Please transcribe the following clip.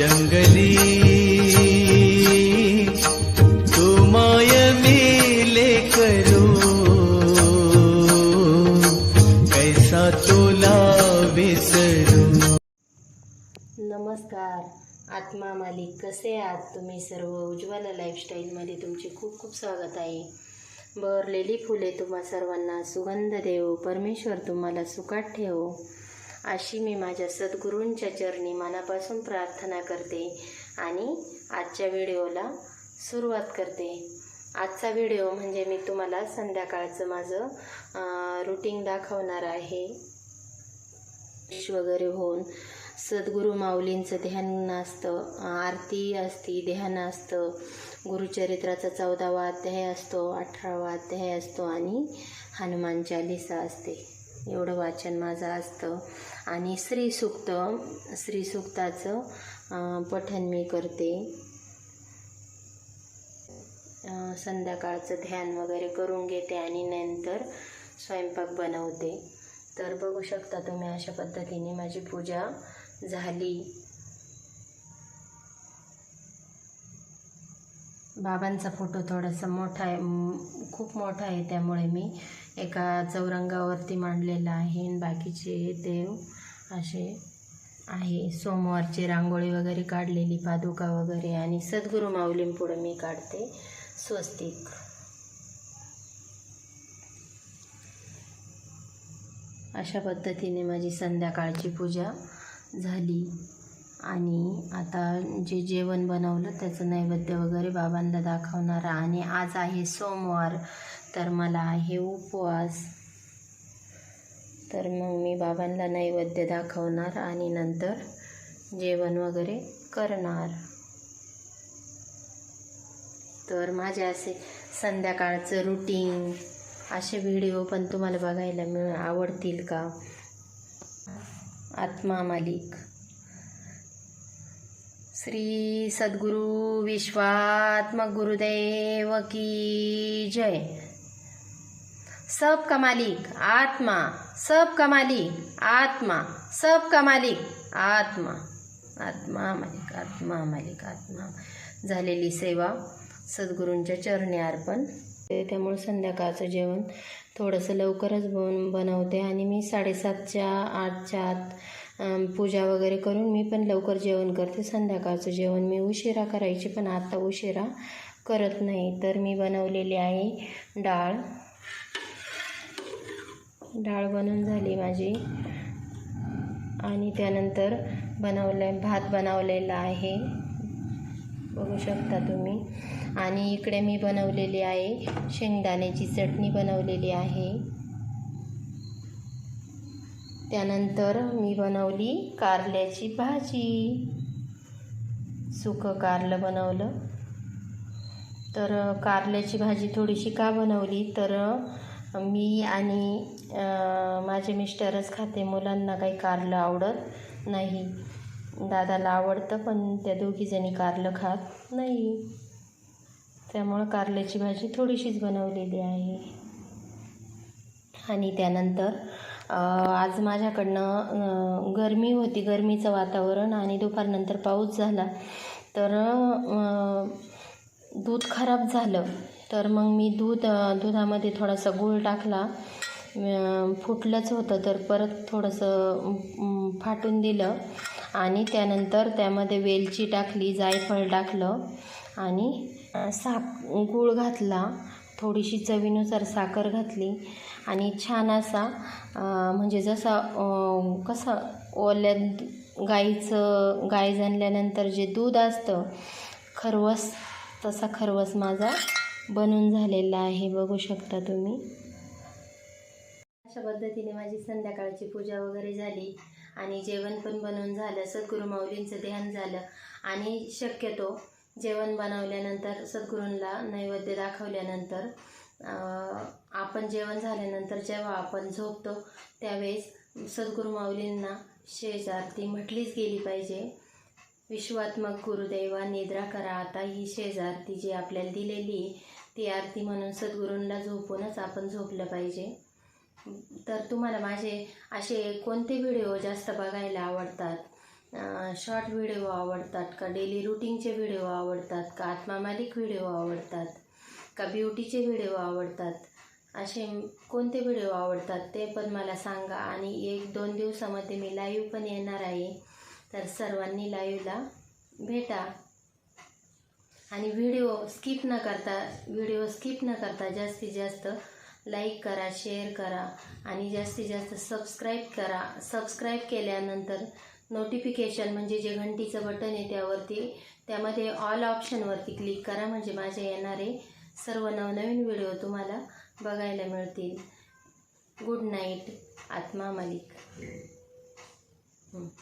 जंगली। तू माय करू कैसा तुला विसरू नमस्कार आत्मा मालिक कसे आहात तुम्ही सर्व? उज्ज्वला लाईफस्टाईलमध्ये तुमचे खूप खूप स्वागत आहे. बहरलेली फुले तुम्हा सर्वांना सुगंध देव परमेश्वर तुम्हाला सुखात ठेवो. अशी मी माझ्या सद्गुरूंच्या चरणी मनापासून प्रार्थना करते आणि आजच्या व्हिडिओला सुरुवात करते. आजचा व्हिडिओ म्हणजे मी तुम्हाला संध्याकाळचं माझं रुटीन दाखवणार आहे. वगैरे होऊन सद्गुरू माऊलींचं ध्यान असतं आरती असती ध्यान असतं गुरुचरित्राचा चौदावा अध्याय असतो अठरावा अध्याय असतो आणि हनुमान चालिसा असते. एवढं वाचन माझं असतं. आणि श्रीसूक्त श्रीसूक्ताचं पठन मी करते. संध्याकाळचं ध्यान वगैरे करून घेते आणि नंतर स्वयंपाक बनवते. तर बघू शकता तुम्ही अशा पद्धतीने माझी पूजा झाली. बाबांचा फोटो थोडासा मोठा आहे. खूप मोठा आहे त्यामुळे मी एका चौरंगावरती मांडलेला आहे आणि बाकीचे देव असे आहे. सोमवारची रांगोळी वगैरे काढलेली पादुका वगैरे आणि सद्गुरू माऊलींपुढं मी काढते. स्वस्तिक. अशा पद्धतीने माझी संध्याकाळची पूजा झाली. आणि आता जे जेवण बनवलं त्याचं नैवेद्य वगैरे बाबांना दाखवणार आणि आज आहे सोमवार तर मला आहे उपवास. तर मग मी बाबांना नैवेद्य दाखवणार आणि नंतर जेवण वगैरे करणार. तर माझे असे संध्याकाळचं रुटीन असे व्हिडिओ पण तुम्हाला बघायला मिळ आवडतील का? आत्मा मालिक. श्री सद्गुरु विश्वात्मक गुरुदेव की जय। सब का मालिक आत्मा सब का मालिक आत्मा सब का मालिक आत्मा। आत्मा मालिक आत्मा मालिक आत्मा। झालेली सेवा सद्गुरूंच्या चरणी अर्पण। ते- त्यामुळे संध्याकाळचं जेवण थोडंसं लवकरच बन बनवते आणि मी साडेसातच्या आठच्या आत पूजा वगैरे करून मी पण लवकर जेवण करते. संध्याकाळचं जेवण मी उशिरा करायची पण आता उशिरा करत नाही. तर मी बनवलेली आहे डाळ. डाळ बनवून झाली माझी. आणि त्यानंतर बनवलं भात बनवलेला आहे. बघू शकता तुम्ही. आणि इकडे मी बनवलेली आहे शेंगदाण्याची चटणी बनवलेली आहे. त्यानंतर मी बनवली कारल्याची भाजी. सुकं कारलं बनवलं. तर कारल्याची भाजी थोडीशी का बनवली? तर मी आणि माझे मिस्टरच खाते. मुलांना काही कारलं आवडत नाही. दादाला आवडतं पण त्या दोघीजणी कारलं खात नाही. त्यामुळं कारल्याची भाजी थोडीशीच बनवलेली आहे. आणि त्यानंतर आज माझ्याकडनं गरमी होती गरमीचं वातावरण आणि दुपारनंतर पाऊस झाला. तर दूध खराब झालं. तर मग मी दूध दुधामध्ये थोडासा गूळ टाकला. फुटलंच होतं तर परत थोडंसं फाटून दिलं. आणि त्यानंतर त्यामध्ये वेलची टाकली जायफळ टाकलं. आणि साप गूळ घातला. थोडीशी चवीनुसार साखर घातली आणि छान असा म्हणजे जसा कसं ओल्या गाईचं गाय जाणल्यानंतर जे दूध असतं खरवस तसा खरवस माझा बनून झालेला आहे बघू शकता तुम्ही. अशा पद्धतीने माझी संध्याकाळची पूजा वगैरे झाली आणि जेवण पण बनवून झालं सद्गुरू माऊलींचं ध्यान झालं आणि शक्यतो जेवण बनवल्यानंतर सद्गुरूंना नैवेद्य दाखवल्यानंतर आपण जेवण झाल्यानंतर जेव्हा आपण झोपतो त्यावेळेस सद्गुरू माऊलींना शेजारती म्हटलीच गेली पाहिजे. विश्वात्मक गुरुदैवा निद्रा करा आता ही शेजारती जी आपल्याला दिलेली आहे, ती आरती म्हणून सद्गुरूंना झोपूनच आपण झोपलं पाहिजे. तर तुम्हाला माझे असे कोणते व्हिडिओ जास्त बघायला आवडतात? शॉर्ट व्हिडिओ आवडतात का? डेली रुटीनचे व्हिडिओ आवडतात का? आत्मा मालिक व्हिडिओ आवडतात का? ब्युटीचे व्हिडिओ आवडतात? असे कोणते व्हिडिओ आवडतात? ते पण मला सांगा. आणि एक दोन दिवसामध्ये मी लाईव्ह पण येणार आहे. तर सर्वांनी लाईव्हला भेटा. आणि व्हिडिओ स्किप न करता व्हिडिओ स्किप न करता जास्तीत जास्त लाईक करा शेअर करा. आणि जास्तीत जास्त सबस्क्राईब करा. सबस्क्राईब केल्यानंतर नोटिफिकेशन म्हणजे जे घंटीचं बटन आहे त्यावरती त्यामध्ये ऑल ऑप्शनवरती क्लिक करा म्हणजे माझे येणारे सर्व नवनवीन व्हिडिओ तुम्हाला बघायला मिळतील. गुड नाईट आत्मा मालिक.